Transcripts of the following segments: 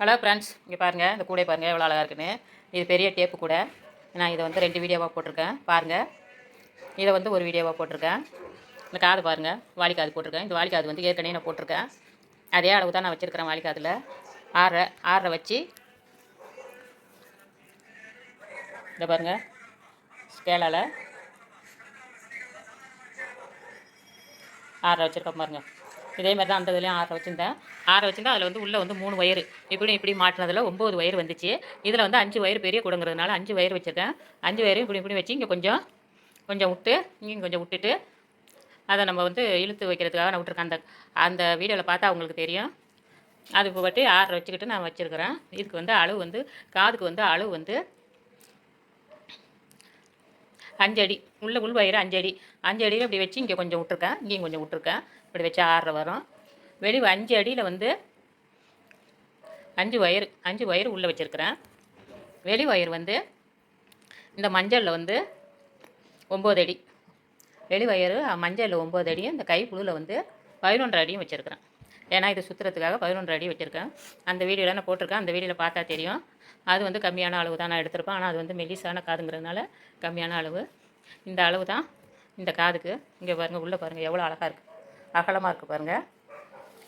Hello friends இங்கே பாருங்கள் இந்த கூடை பாருங்கள் எவ்வளோ அழகாக இருக்குன்னு. இது பெரிய டேப்பு கூட. நான் இதை வந்து ரெண்டு வீடியோவாக போட்டிருக்கேன். பாருங்கள் இதை வந்து ஒரு வீடியோவாக போட்டிருக்கேன். இந்த காது பாருங்கள் வாலிக்காது போட்டிருக்கேன். இந்த வாலிக்காது வந்து ஏற்கனவே நான் போட்டிருக்கேன். அதே அளவு தான் நான் வச்சுருக்கிறேன் வாலிக்காதில். ஆறரை ஆறரை வச்சு. இந்த பாருங்கள் ஸ்கேலால் ஆறரை வச்சுருக்கேன் பாருங்கள் இதே மாதிரி தான் அந்த இதுலேயும் ஆறரை வச்சுருந்தேன். ஆற வச்சுருந்தா அதில் வந்து உள்ளே வந்து மூணு ஒயர் இப்படி இப்படி மாட்டினதில் ஒம்பது ஒயர் வந்துச்சு. இதில் வந்து அஞ்சு ஒயர் பெரிய கொடுங்கிறதுனால அஞ்சு ஒயர் வச்சுருக்கேன். அஞ்சு ஒயரும் இப்படி இப்படி வச்சு இங்கே கொஞ்சம் கொஞ்சம் விட்டு இங்கேயும் கொஞ்சம் விட்டுட்டு அதை நம்ம வந்து இழுத்து வைக்கிறதுக்காக நான் விட்ருக்கேன் அந்த அந்த வீடியோவில் பார்த்தா அவங்களுக்கு தெரியும். அது இப்போ பற்றி ஆறரை வச்சுக்கிட்டு நான் வச்சுருக்கிறேன். இதுக்கு வந்து அளவு வந்து காதுக்கு வந்து அளவு வந்து அஞ்சடி உள்ள உள் வயிறு அஞ்சடி அஞ்சடியில் இப்படி வச்சு இங்கே கொஞ்சம் விட்ருக்கேன் இங்கேயும் கொஞ்சம் விட்ருக்கேன் இப்படி வச்சு ஆறரை வரும். வெளி அஞ்சு அடியில் வந்து அஞ்சு ஒயர் அஞ்சு ஒயர் உள்ளே வச்சுருக்கிறேன். வெளி ஒயர் வந்து இந்த மஞ்சளில் வந்து ஒம்பது அடி. வெளி ஒயர் மஞ்சளில் ஒம்பது அடியும் இந்த கை புழுவில் வந்து பதினொன்றரை அடியும் வச்சுருக்கிறேன். ஏன்னா இது சுற்றுறதுக்காக பதினொன்றரை அடி வச்சுருக்கேன். அந்த வீடியோவில் நான் போட்டிருக்கேன். அந்த வீடியோவில் பார்த்தா தெரியும். அது வந்து கம்மியான அளவு தான் நான் எடுத்திருப்பேன். ஆனால் அது வந்து மெலிசான காதுங்கிறதுனால கம்மியான அளவு. இந்த அளவு தான் இந்த காதுக்கு. இங்கே பாருங்கள் உள்ளே பாருங்கள் எவ்வளோ அழகாக இருக்குது அகலமாக இருக்குது பாருங்கள்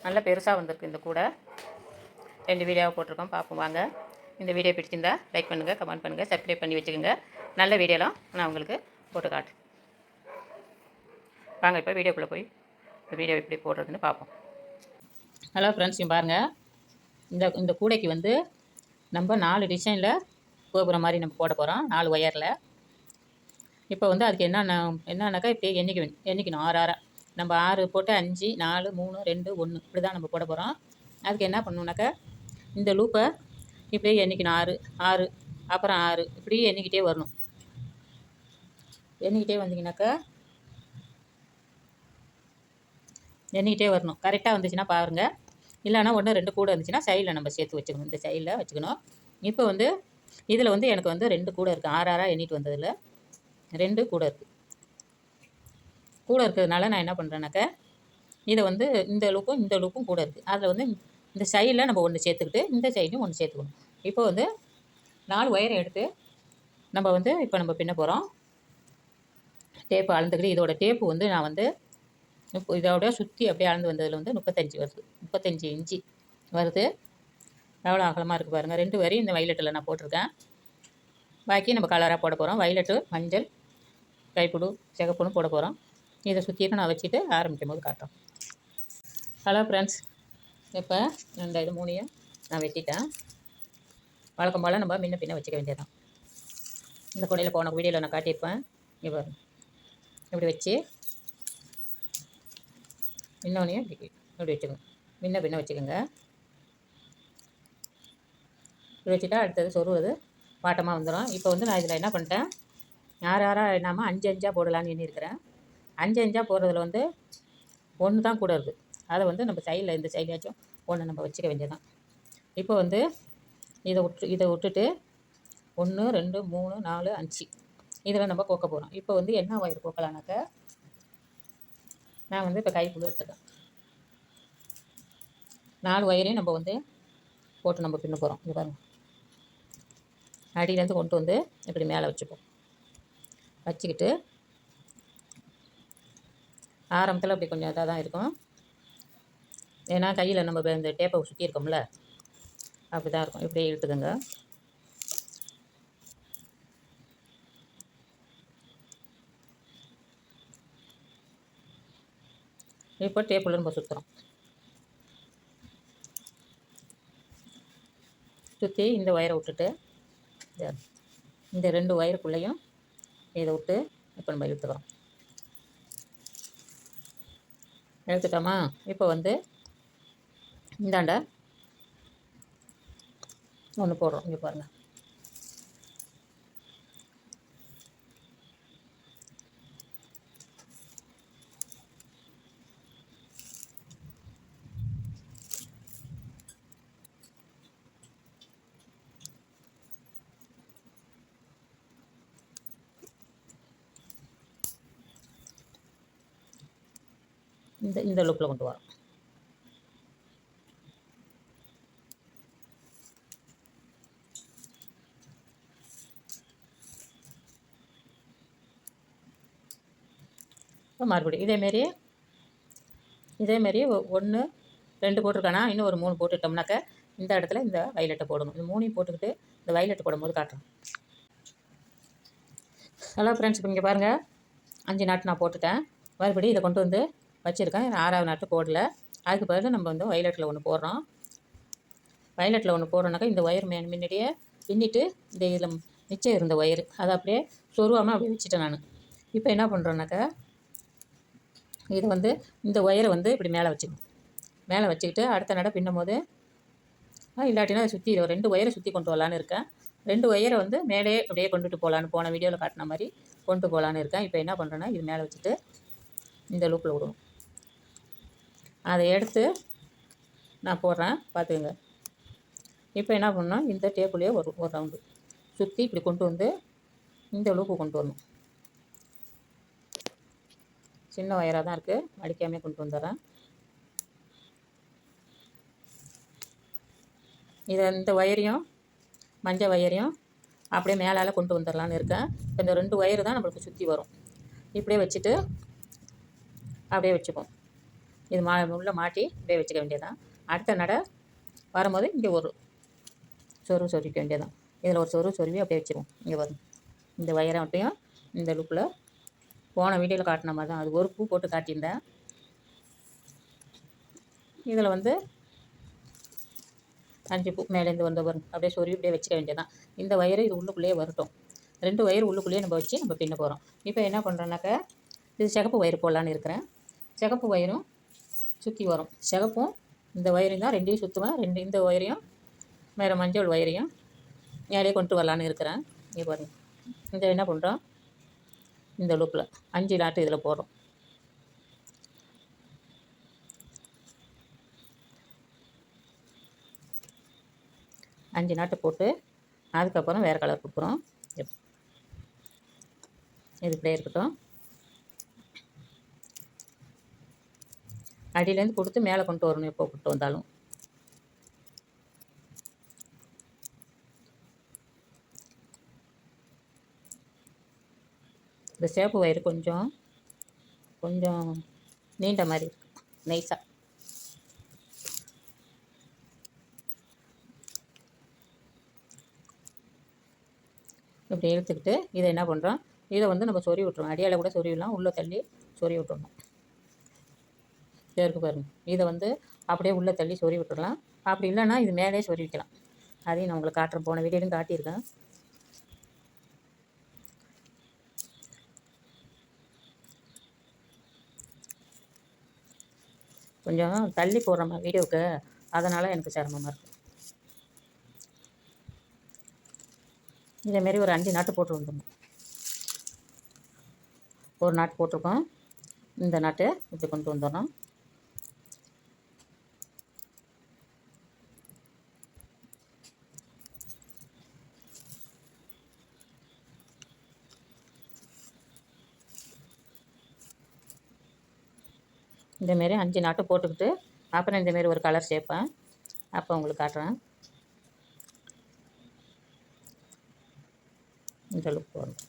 நல்ல பெருசாக வந்திருக்கு இந்த கூடை. ரெண்டு வீடியோவை போட்டிருக்கோம். பார்ப்போம் வாங்க. இந்த வீடியோ பிடிச்சிருந்தா லைக் பண்ணுங்கள் கமெண்ட் பண்ணுங்கள் சப்ஸ்கிரைப் பண்ணி வச்சுக்கோங்க. நல்ல வீடியோலாம் நான் உங்களுக்கு போட்டு காட்டுறேன். வாங்க இப்போ வீடியோக்குள்ளே போய் வீடியோ எப்படி போடுறதுன்னு பார்ப்போம் ஹலோ ஃப்ரெண்ட்ஸ் பாருங்கள் இந்த இந்த கூடைக்கு வந்து நம்ம நாலு டிசைனில் கோபுரம் மாதிரி நம்ம போட போகிறோம் நாலு ஒயரில் இப்போ வந்து அதுக்கு என்னென்ன என்னன்னாக்கா இப்படி எண்ணிக்கணும் எண்ணிக்கணும் ஆறு ஆறாக நம்ம ஆறு போட்டு அஞ்சு நாலு மூணு ரெண்டு ஒன்று இப்படி தான் நம்ம போட போகிறோம் அதுக்கு என்ன பண்ணணுனாக்கா இந்த லூப்பை இப்படியே எண்ணிக்கணும். ஆறு ஆறு அப்புறம் ஆறு. இப்படியே எண்ணிக்கிட்டே வரணும். எண்ணிக்கிட்டே வந்தீங்கன்னாக்கா எண்ணிக்கிட்டே வரணும். கரெக்டாக வந்துச்சுன்னா பாருங்கள் இல்லைன்னா ஒன்று ரெண்டு கூட இருந்துச்சுன்னா சைடில் நம்ம சேர்த்து வச்சுக்கணும். இந்த சைடில் வச்சுக்கணும். இப்போ வந்து இதில் வந்து எனக்கு வந்து ரெண்டு கூட இருக்குது ஆறு ஆறாக எண்ணிட்டு வந்ததில் ரெண்டு கூட இருக்குது கூட இருக்கிறதுனால நான் என்ன பண்ணுறேன்னாக்க இதை வந்து இந்த லுக்கும் இந்த லுக்கும் கூட இருக்குது அதில் வந்து இந்த சைடில் நம்ம ஒன்று சேர்த்துக்கிட்டு இந்த சைடையும் ஒன்று சேர்த்துக்கணும். இப்போ வந்து நாலு ஒயரை எடுத்து நம்ம வந்து இப்போ நம்ம பின்ன போகிறோம் டேப்பு அளந்துக்கிட்டு இதோட டேப்பு வந்து நான் வந்து இப்போ இதோட சுற்றி அப்படியே அளந்து வந்ததில் வந்து முப்பத்தஞ்சு வருது. முப்பத்தஞ்சு இன்ச்சு வருது. எவ்வளோ அகலமாக இருக்குது பாருங்கள் ரெண்டு வரையும் இந்த வைலெட்டில் நான் போட்டிருக்கேன். பாக்கி நம்ம கலராக போட போகிறோம் வைலெட்டு மஞ்சள் கைப்புடு சிகப்புன்னு போட போகிறோம் இதை சுற்றியும் நான் வச்சுட்டு ஆரம்பிக்கும் போது காட்டுறேன் ஹலோ ஃப்ரெண்ட்ஸ் இப்போ இந்த இது மூணையும் நான் வெட்டிட்டேன். வழக்கம் போல் நம்ம முன்ன பின்ன வச்சுக்க வேண்டியதான் இந்த கொடையில் போன வீடியோவில் நான் காட்டியிருப்பேன். இங்கே இப்படி வச்சு இன்னொன்னையும் இப்படி இப்படி வச்சுக்கோங்க முன்ன பின்ன வச்சுக்கோங்க. இப்படி வச்சுட்டா அடுத்தது சொருவது வாட்டமாக வந்துடும் இப்போ வந்து நான் இதில் என்ன பண்ணிட்டேன்? யார் யாராக என்னாமல் அஞ்சு அஞ்சாக போடலான்னு எண்ணியிருக்கிறேன். அஞ்சு அஞ்சாக போகிறதுல வந்து ஒன்று தான் கூட இருக்குது அதை வந்து நம்ம சைடில் இந்த சைடையாச்சும் ஒன்று நம்ம வச்சுக்க வேண்டியதான் இப்போ வந்து இதை விட்டு இதை விட்டுட்டு ஒன்று ரெண்டு மூணு நாலு அஞ்சு. இதில் நம்ம கோக்க போகிறோம் இப்போ வந்து என்ன ஒயர் கோக்கலானாக்க நான் வந்து இப்போ கை புழு எடுத்துட்டேன். நாலு ஒயரையும் நம்ம வந்து போட்டு நம்ம பின்ன போகிறோம் இது பாருங்கள் அடியிலேருந்து கொண்டு வந்து இப்படி மேலே வச்சுப்போம். வச்சுக்கிட்டு ஆரம்பத்தில் அப்படி கொஞ்சம் இதாக தான் இருக்கும். ஏன்னா கையில் நம்ம இந்த டேப்பை சுற்றி இருக்கோம்ல அப்படி தான் இருக்கும். இப்படியே இழுத்துக்கோங்க. இப்போ டேப்பில் நம்ம சுற்றுறோம் சுற்றி இந்த ஒயரை விட்டுட்டு இந்த- இந்த ரெண்டு ஒயருக்குள்ளேயும் இதை விட்டு இப்போ நம்ம இழுத்துக்கிறோம். எடுத்துட்டோமா? இப்போ வந்து இந்தாண்ட ஒன்று போடுறோம். இங்கே பாருங்கள் இந்த இந்த லுக்கில் கொண்டு வரோம். இப்போ மறுபடியும் இதேமாரி இதேமாரி ஒன்று ரெண்டு போட்டிருக்கானா இன்னும் ஒரு மூணு போட்டுட்டோம்னாக்க இந்த இடத்துல இந்த வயலட்டை போடணும். இந்த மூணையும் போட்டுக்கிட்டு இந்த வயலட்டை போடும்போது காட்டுறோம் ஹலோ ஃப்ரெண்ட்ஸ் இப்போ இங்கே பாருங்கள் அஞ்சு நாட்டு நான் போட்டுட்டேன். மறுபடியும் இதை கொண்டு வந்து வச்சுருக்கேன். ஆறாவது நாட்டு போடல அதுக்கு பதிலாக நம்ம வந்து வயலட்டில் ஒன்று போடுறோம். வயலட்டில் ஒன்று போடுறோன்னாக்கா இந்த ஒயர் மே முன்னாடியே பின்னிட்டு இந்த இதில் மிச்சம் இருந்த ஒயரு அதை அப்படியே சொருவாமல் அப்படியே வச்சுட்டேன் நான். இப்போ என்ன பண்ணுறோன்னாக்கா இது வந்து இந்த ஒயரை வந்து இப்படி மேலே வச்சுக்கணும். மேலே வச்சுக்கிட்டு அடுத்த நட பின்னும் போது இல்லாட்டினா அதை சுற்றி ரெண்டு ஒயரை சுற்றி கொண்டு வரலான்னு இருக்கேன். ரெண்டு ஒயரை வந்து மேலே அப்படியே கொண்டுட்டு போகலான்னு போன வீடியோவில் காட்டின மாதிரி கொண்டு போகலான்னு இருக்கேன். இப்போ என்ன பண்ணுறேன்னா இது மேலே வச்சுட்டு இந்த லூப்பில் விடுவோம் அதை எடுத்து நான் போடுறேன். பார்த்துக்கங்க. இப்போ என்ன பண்ணணும்? இந்த டேப்புலேயே ஒரு ஒரு ரவுண்டு சுற்றி இப்படி கொண்டு வந்து இந்த லூப்பு கொண்டு வரணும். சின்ன ஒயராக தான் இருக்குது அடிக்காமே கொண்டு வந்துடுறேன். இதை இந்த ஒயரையும் மஞ்சள் ஒயரையும் அப்படியே மேலால் கொண்டு வந்துடலான்னு இருக்கேன். இப்போ இந்த ரெண்டு ஒயரு தான் நம்மளுக்கு சுற்றி வரும். இப்படியே வச்சுட்டு அப்படியே வச்சுப்போம். இது மா உள்ளே மாட்டி அப்படியே வச்சுக்க வேண்டியதான் அடுத்த நடை வரும்போது இங்கே ஒரு சொருவு சொருவிக்க வேண்டியதான் இதில் ஒரு சொருவு சொருவி அப்படியே வச்சுருவோம். இங்கே வரும் இந்த வயரை மட்டும் இந்த லுக்கில் போன வீடியோவில் காட்டின மாதிரி தான் அது ஒரு பூ போட்டு காட்டியிருந்தேன். இதில் வந்து அஞ்சு பூ மேலேருந்து வந்த வரும் அப்படியே சொருவி அப்படியே வச்சுக்க வேண்டியதான் இந்த வயரு இது உள்ளுக்குள்ளேயே வரட்டும். ரெண்டு வயிறு உள்ளுக்குள்ளேயே நம்ம வச்சு நம்ம பின்ன போகிறோம் இப்போ என்ன பண்ணுறோன்னாக்கா இது சிகப்பு வயிறு போடலான்னு இருக்கிறேன். சிகப்பு வயரும் சுற்றி வரும். சிகப்பும் இந்த ஒயரையும் தான் ரெண்டையும் சுற்றுவேன் ரெண்டு இந்த ஒயரையும் வேறு மஞ்சள் ஒயரையும் மேலே கொண்டு வரலான்னு இருக்கிறேன். இங்கே பாருங்கள் இந்த என்ன பண்ணுறோம் இந்த லூப்பில் அஞ்சு நாட்டு இதில் போடுறோம். அஞ்சு நாட்டு போட்டு அதுக்கப்புறம் வேறு கலர் கொடுக்குறோம். இது இப்படியே இருக்கட்டும். அடியிலேருந்து கொடுத்து மேலே கொண்டு வரணும் எப்போ கொண்டு வந்தாலும். இந்த சேப்பு வயிறு கொஞ்சம் கொஞ்சம் நீண்ட மாதிரி இருக்கு. நைஸாக இப்படி எடுத்துக்கிட்டு இதை என்ன பண்ணுறோம் இதை வந்து நம்ம சொறி விட்ருவோம் அடியால் கூட சொறி விடலாம். உள்ளே தள்ளி சொறி விட்டுறணும். இருக்கு பாருங்க. இதை வந்து அப்படியே உள்ளே தள்ளி சொறி விட்டுடலாம் அப்படி இல்லைன்னா இது மேலே சொறி வைக்கலாம். அதையும் நான் உங்களுக்கு காட்டுறேன். போன வீடியோலையும் காட்டியிருக்கேன். கொஞ்சம் தள்ளி போடுறோம்மா வீடியோவுக்கு அதனால் எனக்கு சிரமமாக இருக்கும் இதேமாரி ஒரு அஞ்சு நாட்டு போட்டு வந்துடணும். ஒரு நாட்டு போட்டிருக்கோம். இந்த நாட்டு இப்படி கொண்டு வந்துடணும். இந்தமாரி அஞ்சு நாட்டை போட்டுக்கிட்டு அப்புறம் இந்தமாரி ஒரு கலர் சேர்ப்பேன். அப்போ உங்களுக்கு காட்டுறேன். இந்த லுக் போடணும்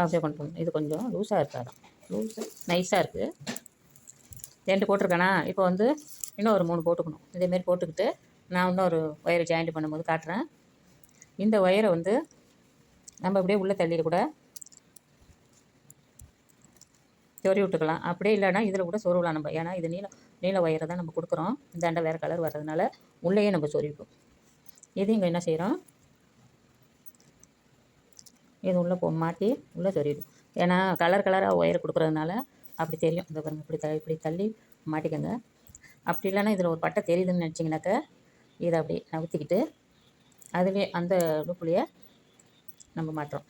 அப்படியே கொண்டு போகணும் இது கொஞ்சம் லூஸாக இருக்காதான் லூஸாக நைஸாக இருக்குது ரெண்டு போட்டிருக்கேனா? இப்போ வந்து இன்னும் ஒரு மூணு போட்டுக்கணும். இதேமாரி போட்டுக்கிட்டு நான் இன்னொரு ஒயரை ஜாயிண்ட் பண்ணும்போது காட்டுறேன். இந்த ஒயரை வந்து நம்ம அப்படியே உள்ளே தள்ளிட கூட சொறி விட்டுக்கலாம். அப்படியே இல்லைனா இதில் கூட சொருவலாம் நம்ம. ஏன்னா இது நீல நீல ஒயரை தான் நம்ம கொடுக்குறோம். இந்த அண்டை வேறு கலர் வர்றதுனால உள்ளேயே நம்ம சொருவிப்போம். இது இங்கே என்ன செய்கிறோம் இது உள்ளே போ மாட்டி உள்ளே சொருவிடும் ஏன்னா கலர் கலராக ஒயர் கொடுக்குறதுனால அப்படி தெரியும். இந்த பாருங்கள் இப்படி த இப்படி தள்ளி மாட்டிக்கோங்க. அப்படி இல்லைன்னா இதில் ஒரு பட்டை தெரியுதுன்னு நினச்சிங்கனாக்க இதை அப்படி நவுத்திக்கிட்டு அதுவே அந்த லூப்புலேயே நம்ம மாட்டுறோம்.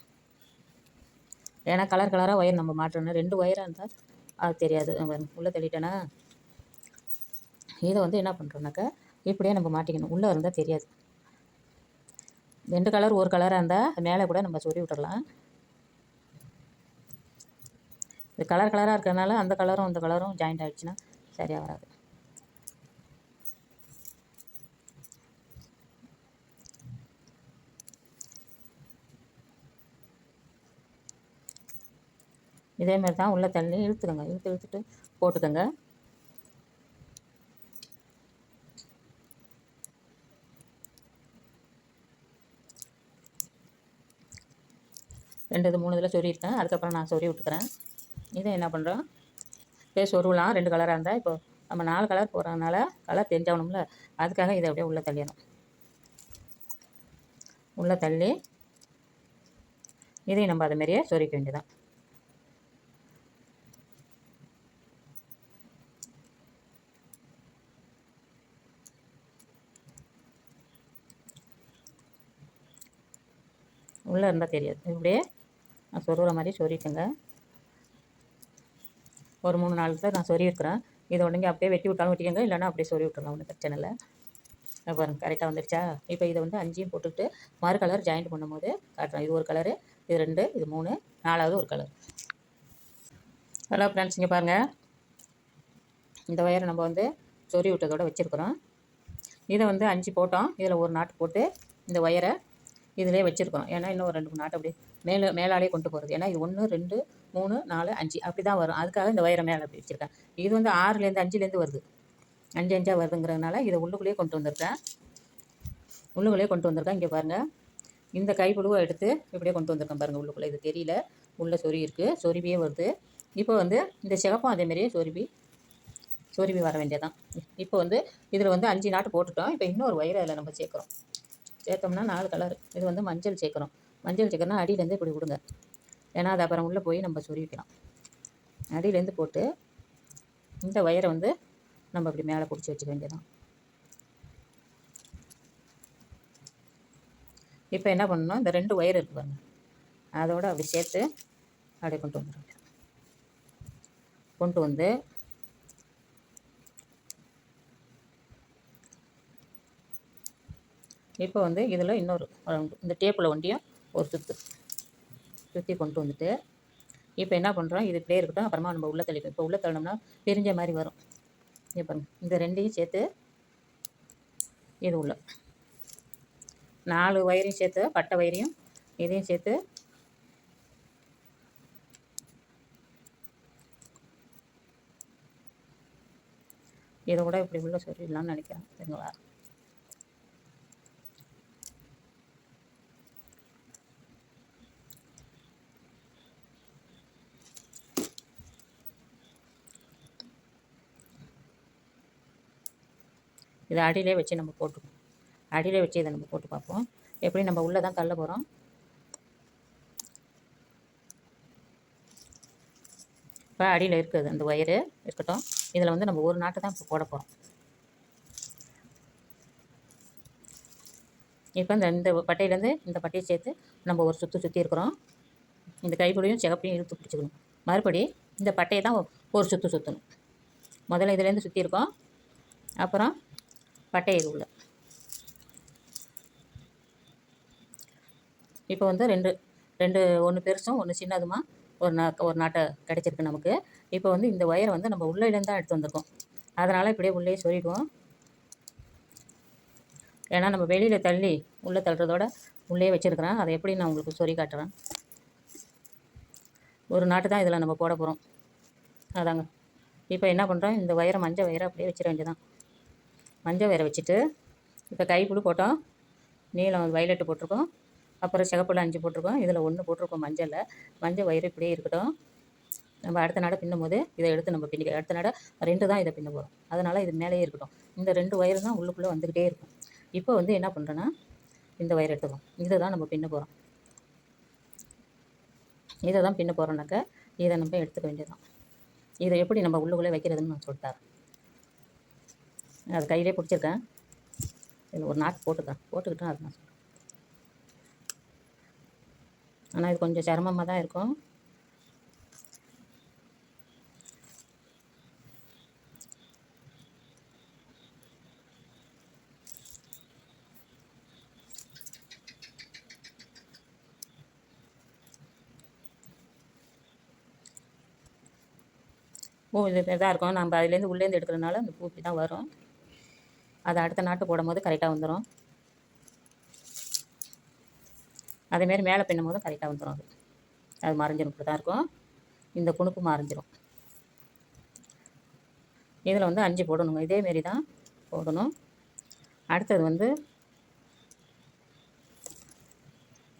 ஏன்னா கலர் கலராக ஒயர் நம்ம மாட்டுறோன்னா ரெண்டு ஒயராக இருந்தால் அது தெரியாது. உள்ளே தள்ளிட்டேன்னா இதை வந்து என்ன பண்ணுறோன்னாக்கா இப்படியே நம்ம மாட்டிக்கணும். உள்ளே இருந்தால் தெரியாது. ரெண்டு கலர் ஒரு கலராக இருந்தால் மேலே கூட நம்ம சொல்லி விட்டுடலாம் இது கலர் கலராக இருக்கிறதுனால அந்த கலரும் அந்த கலரும் ஜாயிண்ட் ஆகிடுச்சுன்னா சரியாக வராது. இதே மாதிரி தான் உள்ளே தள்ளி இழுத்துக்கோங்க இழுத்து இழுத்துட்டு போட்டுக்கோங்க. ரெண்டு இது மூணு இதில் சொல்லியிருக்கேன் அதுக்கப்புறம் நான் சொல்லி விட்டுக்கிறேன். இதை என்ன பண்ணுறோம் பேஸ் சொருவலாம் ரெண்டு கலராக இருந்தால் இப்போ நம்ம நாலு கலர் போடுறதுனால கலர் தெரிஞ்சாகணும்ல அதுக்காக இதை அப்படியே உள்ளே தள்ளிடணும். உள்ளே தள்ளி இதையும் நம்ம அதை மாதிரியே சொருக்க வேண்டியதான் உள்ளே இருந்தால் தெரியாது. இப்படியே நான் சொருகிற மாதிரி சொருகிக்கோங்க ஒரு மூணு நாலு தான் நான் சொருகிருக்கிறேன் இதை உடனே அப்படியே வெட்டி விட்டாலும் வெட்டிக்கோங்க. இல்லைன்னா அப்படியே சொறி விட்டுறலாம் ஒன்றும் பிரச்சனை இல்லை பாருங்க கரெக்டாக வந்துடுச்சா இப்போ இதை வந்து அஞ்சையும் போட்டுக்கிட்டு மறு கலர் ஜாயிண்ட் பண்ணும்போது காட்டுறேன். இது ஒரு கலரு இது ரெண்டு இது மூணு நாலாவது ஒரு கலர் ஹலோ ஃப்ரெண்ட்ஸ் இங்கே பாருங்கள் இந்த ஒயரை நம்ம வந்து சொறி விட்டதோட வச்சுருக்குறோம். இதை வந்து அஞ்சு போட்டோம். இதில் ஒரு நாட்டு போட்டு இந்த ஒயரை இதிலே வச்சுருக்கோம் ஏன்னா இன்னும் ஒரு ரெண்டு மூணு நாட்டு அப்படி மேலே மேலாலே கொண்டு போகிறது ஏன்னா இது ஒன்று ரெண்டு மூணு நாலு அஞ்சு அப்படி தான் வரும். அதுக்காக இந்த ஒயரை மேலே அப்படி வச்சுருக்கேன். இது வந்து ஆறுலேருந்து அஞ்சுலேருந்து வருது. அஞ்சு அஞ்சாக வருதுங்கிறதுனால இதை உள்ளுக்குள்ளேயே கொண்டு வந்திருக்கேன். உள்ளுக்குள்ளேயே கொண்டு வந்திருக்கேன். இங்கே பாருங்கள் இந்த கைப்புழுவை எடுத்து இப்படியே கொண்டு வந்திருக்கேன் பாருங்கள் உள்ளுக்குள்ளே. இது தெரியல. உள்ளே சொறி இருக்குது சொருவியே வருது. இப்போ வந்து இந்த சிகப்பும் அதேமாரியே சொருவி சொருவி வர வேண்டியதான் இப்போ வந்து இதில் வந்து அஞ்சு நாட்டு போட்டுட்டோம். இப்போ இன்னொரு வயிறு அதில் நம்ம சேர்க்குறோம். சேர்த்தோம்னா நாலு கலர் இது வந்து மஞ்சள் சேர்க்குறோம். மஞ்சள் சேர்க்கணும் அடியிலேருந்து இப்படி விடுங்க. ஏன்னா அது அப்புறம் உள்ளே போய் நம்ம சொருவிக்கலாம் அடியிலேருந்து போட்டு இந்த ஒயரை வந்து நம்ம அப்படி மேலே பிடிச்சி வச்சுக்க வேண்டியதான் இப்போ என்ன பண்ணணும் இந்த ரெண்டு ஒயர் இருக்கு பாருங்க. அதோடு அப்படி சேர்த்து அப்படியே கொண்டு வந்துடுங்க கொண்டு வந்து இப்போ வந்து இதில் இன்னொரு இந்த டேப்பில் ஒண்டியும் ஒரு சுற்று சுற்றி கொண்டு வந்துட்டு இப்போ என்ன பண்ணுறோம்? இது இப்படியே இருக்கட்டும். அப்புறமா நம்ம உள்ளே தள்ளி இப்போ உள்ளே தள்ளணும்னா பிரிஞ்ச மாதிரி வரும். இங்கே பாருங்கள் இந்த ரெண்டையும் சேர்த்து இது உள்ள நாலு வயரையும் சேர்த்து பட்டை வயரையும் இதையும் சேர்த்து இதை கூட இப்படி உள்ள சொல்லிடலாம்னு நினைக்கிறேன். சரிங்களா? இதை அடியிலே வச்சு நம்ம போட்டுக்கணும். அடியிலே வச்சு இதை நம்ம போட்டு பார்ப்போம். எப்படி நம்ம உள்ளே தான் தள்ள போகிறோம்? இப்போ அடியில் இருக்குது அந்த ஒயரு இருக்கட்டும். இதில் வந்து நம்ம ஒரு நாட்டை தான் இப்போ போட போகிறோம். இப்போ இந்த இந்த பட்டையிலேருந்து இந்த பட்டையை சேர்த்து நம்ம ஒரு சுற்றி சுற்றி இருக்கிறோம். இந்த கைப்பிடியும் சிகப்பையும் இழுத்து பிடிச்சிக்கணும். மறுபடி இந்த பட்டையை தான் ஒரு சுற்று சுற்றணும். முதல்ல இதுலேருந்து சுற்றி இருக்கோம். அப்புறம் பட்டை எருவில் இப்போ வந்து ரெண்டு ரெண்டு ஒன்று பெருசும் ஒன்று சின்னதுமா ஒரு நா ஒரு நாட்டை கிடச்சிருக்கு நமக்கு. இப்போ வந்து இந்த ஒயரை வந்து நம்ம உள்ளேருந்து தான் எடுத்து வந்திருக்கோம். அதனால் இப்படியே உள்ளே சொல்லிடுவோம் ஏன்னா நம்ம வெளியில் தள்ளி உள்ளே தள்ளுறதோட உள்ளே வச்சுருக்கிறேன். அதை எப்படி நான் உங்களுக்கு சொல்லி காட்டுறேன்? ஒரு நாட்டு தான் இதில் நம்ம போட போகிறோம் அதாங்க. இப்போ என்ன பண்ணுறோம் இந்த ஒயரை மஞ்சள் ஒயரை அப்படியே வச்சிட வேண்டியதான் மஞ்சள் வேற வச்சுட்டு இப்போ கைப்புழு போட்டோம். நீளம் வயலட்டு போட்டிருக்கோம். அப்புறம் சிகப்புல அஞ்சு போட்டிருக்கோம். இதில் ஒன்று போட்டிருக்கோம் மஞ்சளில். மஞ்சள் வயிறு இப்படியே இருக்கட்டும். நம்ம அடுத்த நாடை பின்னும் போது இதை எடுத்து நம்ம பின்னிக்க அடுத்த நாடை ரெண்டு தான் இதை பின்ன போகிறோம் அதனால் இது மேலேயே இருக்கட்டும். இந்த ரெண்டு வயிறு தான் உள்ளுக்குள்ளே வந்துக்கிட்டே இருக்கும். இப்போ வந்து என்ன பண்ணுறேன்னா இந்த வயிறு எடுத்துக்கோம் இதை தான் நம்ம பின்ன போகிறோம் இதை தான் பின்ன போகிறோம்னாக்க இதை நம்ம எடுத்துக்க வேண்டியதுதான். இதை எப்படி நம்ம உள்ளுக்குள்ளே வைக்கிறதுன்னு நான் சொல்லித்தரேன். அது கையிலே பிடிச்சிருக்கேன். இதில் ஒரு நாட்டு போட்டுக்கிறேன் போட்டுக்கிட்டு அது நான் சொல்கிறேன் ஆனால் இது கொஞ்சம் சிரமமாக தான் இருக்கும். பூ இது இதாக இருக்கும். நம்ம அதுலேருந்து உள்ளேருந்து எடுக்கிறதுனால அந்த பூப்பி தான் வரும். அதை அடுத்த நாட்டு போடும்போது கரெக்டாக வந்துடும் அதேமாரி மேலே பின்னும் போதும் கரெக்டாக வந்துடும் அது. அது மறைஞ்சிடும் இப்படி தான் இருக்கும். இந்த குணுப்பு மறைஞ்சிரும். இதில் வந்து அஞ்சு போடணுங்க. இதேமாரி தான் போடணும். அடுத்தது வந்து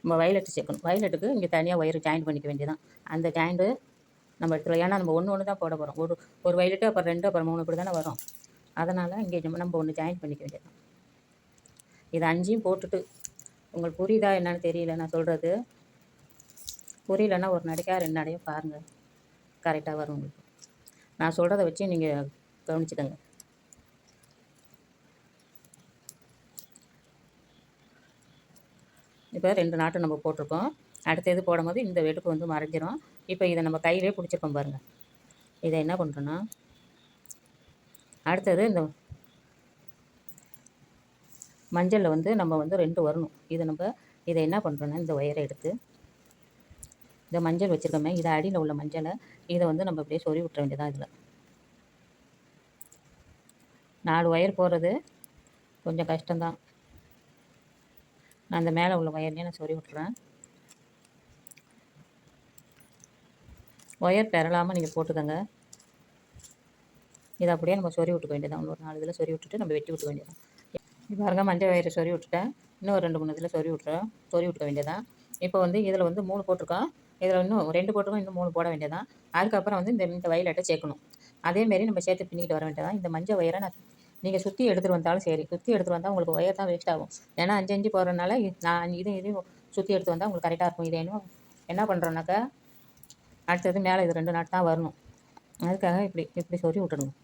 நம்ம வயலட்டு சேர்க்கணும். வயலட்டுக்கு இங்கே தனியாக ஒயர் ஜாயின் பண்ணிக்க வேண்டியதான் அந்த ஜாயிண்ட்டு நம்ம எடுத்துக்கலாம். ஏன்னா நம்ம ஒன்று ஒன்று தான் போட போகிறோம் ஒரு ஒரு வயலட்டு அப்புறம் ரெண்டு அப்புறம் மூணு இப்படி தானே வரும். அதனால் இங்கே நம்ம நம்ம ஒன்று ஜாயின் பண்ணிக்க வேண்டியதான் இது அஞ்சையும் போட்டுட்டு உங்களுக்கு புரியுதா என்னன்னு தெரியல நான் சொல்கிறது புரியலன்னா ஒரு நடைக்கா ரெண்டு நடையும் பாருங்கள் கரெக்டாக வரும் உங்களுக்கு. நான் சொல்கிறத வச்சு நீங்கள் கவனிச்சுக்கோங்க. இப்போ ரெண்டு நாட்டு நம்ம போட்டிருக்கோம். அடுத்த இது போடும்போது இந்த வெடுப்பு வந்து மறைஞ்சிரும். இப்போ இதை நம்ம கையிலே பிடிச்சிருக்கோம் பாருங்கள் இதை என்ன பண்ணுறோன்னா அடுத்தது இந்த மஞ்சளில் வந்து நம்ம வந்து ரெண்டு வரணும். இதை நம்ம இதை என்ன பண்ணுறோன்னா இந்த ஒயரை எடுத்து இந்த மஞ்சள் வச்சுருக்கோமே இதை அடியில் உள்ள மஞ்சளை இதை வந்து நம்ம அப்படியே சொறி விட்டுற வேண்டியதான் இதில். நாலு ஒயர் போடுறது கொஞ்சம் கஷ்டம்தான். நான் அந்த மேலே உள்ள ஒயர்லேயே நான் சொறி விட்டுறேன். ஒயர் பெறலாமல் நீங்கள் போட்டுக்கோங்க. இதை அப்படியே நம்ம சொறி விட்டுக்க வேண்டியதான் ஒரு நாலு இதில் சொறி விட்டுட்டு நம்ம வெட்டி விட்டுக்க வேண்டியதான் இப்போ பாருங்க மஞ்சள் வயிறு சொறி விட்டுட்டேன். இன்னும் ஒரு ரெண்டு மூணு இதில் சொறி விட்டுறேன் சொறி விட்டுக்க வேண்டியதான் இப்போ வந்து இதில் வந்து மூணு போட்டிருக்கோம். இதில் இன்னும் ரெண்டு போட்டிருக்கோம் இன்னும் மூணு போட வேண்டியதான் அதுக்கப்புறம் வந்து இந்த இந்த வயலட்டை சேர்க்கணும். அதேமாரி நம்ம சேர்த்து பின்னிக்கிட்டு வர வேண்டியதான் இந்த மஞ்சள் வயரை நான் நீங்கள் சுற்றி எடுத்துகிட்டு வந்தாலும் சரி சுற்றி எடுத்துகிட்டு வந்தால் உங்களுக்கு ஒயர் தான் வேஸ்ட் ஆகும். ஏன்னா அஞ்சு அஞ்சு போடுறதுனால நான் இது இதையும் சுற்றி எடுத்து வந்தால் உங்களுக்கு கரெக்டாக இருக்கும். இதை என்ன என்ன பண்ணுறோன்னாக்கா அடுத்தது மேலே இது ரெண்டு நாட்டு தான் வரணும். அதுக்காக இப்படி இப்படி சொறி விட்டுடணும்.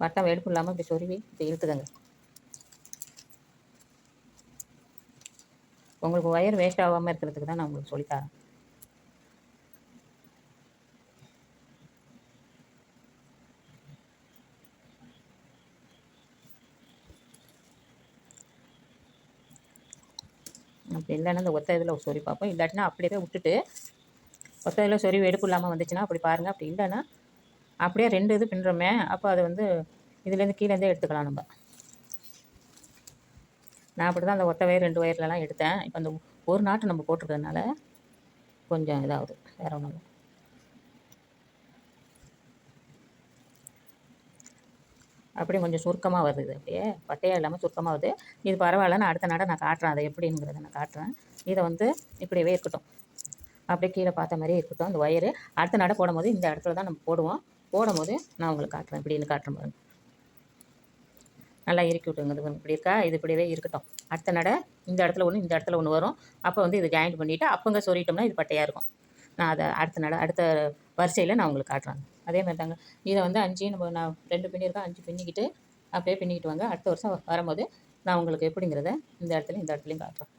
வட்டம் வெடிப்பு இல்லாமல் இப்படி சொருவி இப்படி இழுத்துக்கங்க. உங்களுக்கு ஒயர் வேஸ்ட் ஆகாமல் இருக்கிறதுக்கு தான் நான் உங்களுக்கு சொல்லித்தரேன் அப்படி இல்லைன்னா அந்த ஒத்த இதில் சொறி பார்ப்போம். இல்லாட்டினா அப்படியே விட்டுட்டு ஒத்த இதில் சொறி வெடுப்பு இல்லாமல் வந்துச்சுன்னா அப்படி பாருங்கள் அப்படி இல்லைன்னா அப்படியே ரெண்டு இது பின்னுறோமே அப்போ அது வந்து இதுலேருந்து கீழேருந்தே எடுத்துக்கலாம் நம்ம. நான் அப்படி தான் அந்த ஒத்த வயர் ரெண்டு வயர்லலாம் எடுத்தேன். இப்போ அந்த ஒரு நாட்டு நம்ம போட்டிருக்கிறதுனால கொஞ்சம் இதாகுது வேறு ஒன்றும் இல்லை. அப்படியே கொஞ்சம் சுருக்கமாக வருது இது அப்படியே. பட்டையாக இல்லாமல் சுருக்கமாக வருது. இது பரவாயில்ல நான் அடுத்த நாடை நான் காட்டுறேன். அதை எப்படிங்கிறத நான் காட்டுறேன். இதை வந்து இப்படியவே இருக்கட்டும். அப்படியே கீழே பார்த்த மாதிரியே இருக்கட்டும். அந்த ஒயரு அடுத்த நடை போடும்போது இந்த இடத்துல தான் நம்ம போடுவோம். போடும்போது நான் உங்களுக்கு காட்டுறேன். இப்படின்னு காட்டுறேன் பாருங்க நல்லா இறுக்கி விட்டுங்க இது இப்படி இருக்கா? இது இப்படியே இருக்கட்டும். அடுத்த நடை இந்த இடத்துல ஒன்று இந்த இடத்துல ஒன்று வரும். அப்போ வந்து இதை ஜாயிண்ட் பண்ணிவிட்டு அப்போங்க சொல்லிட்டோம்னா இது பட்டையாக இருக்கும். நான் அதை அடுத்த நடை அடுத்த வரிசையில் நான் உங்களுக்கு காட்டுறேன். அதே மாதிரி தாங்க. இதை வந்து அஞ்சு நம்ம நான் ரெண்டு பின்னிருக்கேன் அஞ்சு பின்னிக்கிட்டு அப்படியே பின்னிக்கிட்டு வாங்க. அடுத்த வருஷம் வரும்போது நான் உங்களுக்கு எப்படிங்கிறத இந்த இடத்துல இந்த இடத்துலையும் காட்டுறேன்.